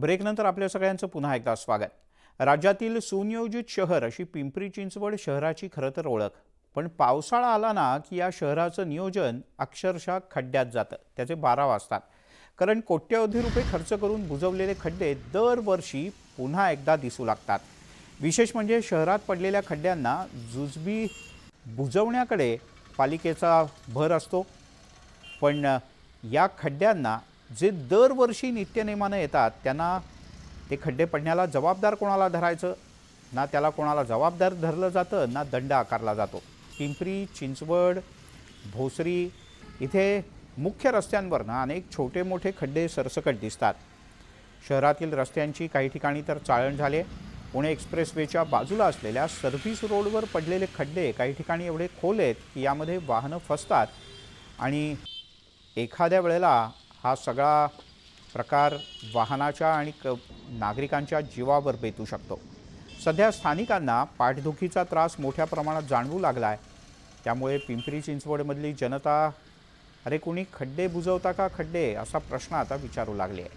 ब्रेकनंतर आपल्या सगळ्यांचं पुन्हा एकदा स्वागत. राज्यातील सुनियोजित शहर अशी पिंपरी चिंचवड शहराची खरं तर ओळख. पण पावसाळा आला ना की या शहराचं नियोजन अक्षरशः खड्ड्यात जातं. त्याचे बारा वाजतात. कारण कोट्यवधी रुपये खर्च करून बुजवलेले खड्डे दरवर्षी पुन्हा एकदा दिसू लागतात. विशेष म्हणजे शहरात पडलेल्या खड्ड्यांना जुजबी बुजवण्याकडे पालिकेचा भर असतो. पण या खड्ड्यांना जे दरवर्षी नित्यनेमानं येतात त्यांना ते खड्डे पडण्याला जबाबदार कोणाला धरायचं? ना त्याला कोणाला जबाबदार धरलं जातं ना दंड आकारला जातो. पिंपरी चिंचवड भोसरी इथे मुख्य रस्त्यांवर ना अनेक छोटे मोठे खड्डे सरसकट दिसतात. शहरातील रस्त्यांची काही ठिकाणी तर चाळण झाले. पुणे एक्सप्रेसवेच्या बाजूला असलेल्या सर्व्हिस रोडवर पडलेले खड्डे काही ठिकाणी एवढे खोल आहेत की यामध्ये वाहनं फसतात आणि एखाद्या वेळेला हा सगळा प्रकार वाहनाच्या आणि क नागरिकांच्या जीवावर बेतू शकतो. सध्या स्थानिकांना पाठदुखीचा त्रास मोठ्या प्रमाणात जाणवू लागला आहे त्यामुळे पिंपरी चिंचवडमधली जनता अरे कुणी खड्डे बुजवता का खड्डे? असा प्रश्न आता विचारू लागले आहे.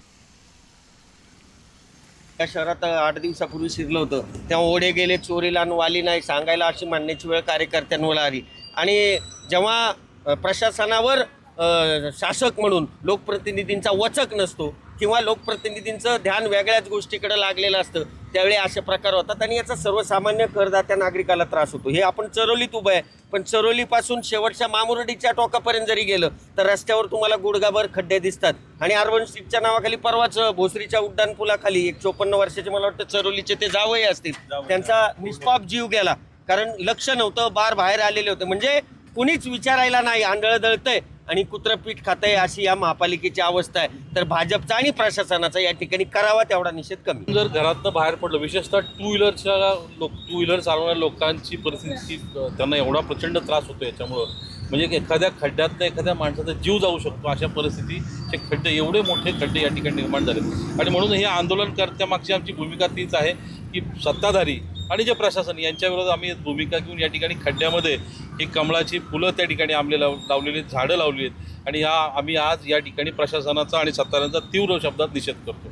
या शहरात आठ दिवसापूर्वी शिरलं होतं. तेव्हा ओढे गेले चोरीला आणि वाली नाही सांगायला अशी मानण्याची वेळ कार्यकर्त्यांवर आली. आणि जेव्हा प्रशासनावर शासक म्हणून लोकप्रतिनिधींचा वचक नसतो किंवा लोकप्रतिनिधींचं ध्यान वेगळ्याच गोष्टीकडे लागलेलं असतं त्यावेळी असे प्रकार होतात आणि याचा सर्वसामान्य करदात्या नागरिकाला त्रास होतो. हे आपण चरोलीत उभं आहे पण चरोलीपासून शेवटच्या मामुरडीच्या टोकापर्यंत जरी गेलं तर रस्त्यावर तुम्हाला गुडगाभर खड्डे दिसतात. आणि अर्बन स्ट्रीटच्या नावाखाली परवाच भोसरीच्या उड्डाण पुलाखाली एक चोपन्न वर्षाचे मला वाटतं चरोलीचे ते जावई असतील. त्यांचा निष्पाप जीव गेला. कारण लक्ष नव्हतं बार बाहेर आलेले होते. म्हणजे कुणीच विचारायला नाही आंधळ दळतंय आणि कुत्रं पीठ खातंय अशी या महापालिकेची अवस्था आहे. तर भाजपचा आणि प्रशासनाचा या ठिकाणी करावा तेवढा निषेध कमी. जर घरातनं बाहेर पडलं विशेषतः टू व्हीलरच्या लोक टू व्हीलर चालवणाऱ्या लोकांची परिस्थिती त्यांना एवढा प्रचंड त्रास होतो याच्यामुळं. म्हणजे एखाद्या खड्ड्यातनं एखाद्या माणसाचा जीव जाऊ शकतो अशा परिस्थितीचे खड्डे एवढे मोठे खड्डे या ठिकाणी निर्माण झाले आणि म्हणून हे आंदोलनकर्त्यामागची आमची भूमिका तीच आहे की सत्ताधारी आणि जे प्रशासन यांच्याविरोधात आम्ही भूमिका घेऊन या ठिकाणी खड्ड्यामध्ये ही कमळाची फुलं त्या ठिकाणी आमले लाव लावलेली आहेत झाडं लावली आहेत. आणि ह्या आम्ही आज या ठिकाणी प्रशासनाचा आणि सत्ताऱ्यांचा तीव्र शब्दात निषेध करतो.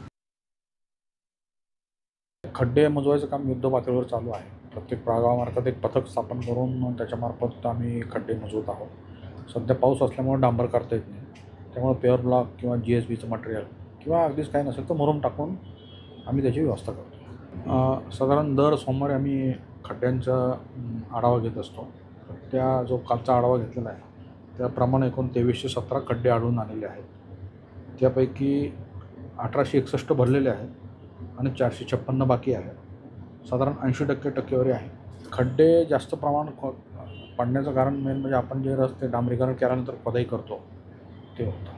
खड्डे मोजवायचं काम युद्ध पातळीवर चालू आहे. प्रत्येक गावामार्फत एक पथक स्थापन करून त्याच्यामार्फत आम्ही खड्डे मोजवत आहोत. सध्या पाऊस असल्यामुळे डांबर करता येत नाही. त्यामुळे पेअर ब्लॉक किंवा जी एस बीचं मटेरियल किंवा अगदीच काही नसेल तर मुरुम टाकून आम्ही त्याची व्यवस्था करतो. साधारण दर सोमवारी आम्ही खड्ड्यांचा आढावा घेत असतो. त्या जो कालचा आढावा घेतलेला आहे त्याप्रमाणे एकूण तेवीसशे सतरा खड्डे आढळून आलेले आहेत. त्यापैकी अठराशे एकसष्ट भरलेले आहेत आणि चारशे छप्पन्न बाकी आहे साधारण ऐंशी टक्के टक्केवारी आहे. खड्डे जास्त प्रमाण पडण्याचं कारण मेन म्हणजे आपण जे रस्ते डांबरीकरण केल्यानंतर खोदाई करतो ते होतं.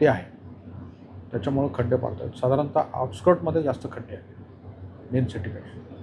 ते आहे. त्याच्यामुळं खड्डे पडत आहेत साधारणतः आउटस्कर्टमध्ये जास्त खड्डे आहेत. मेन सिटीपेक्षा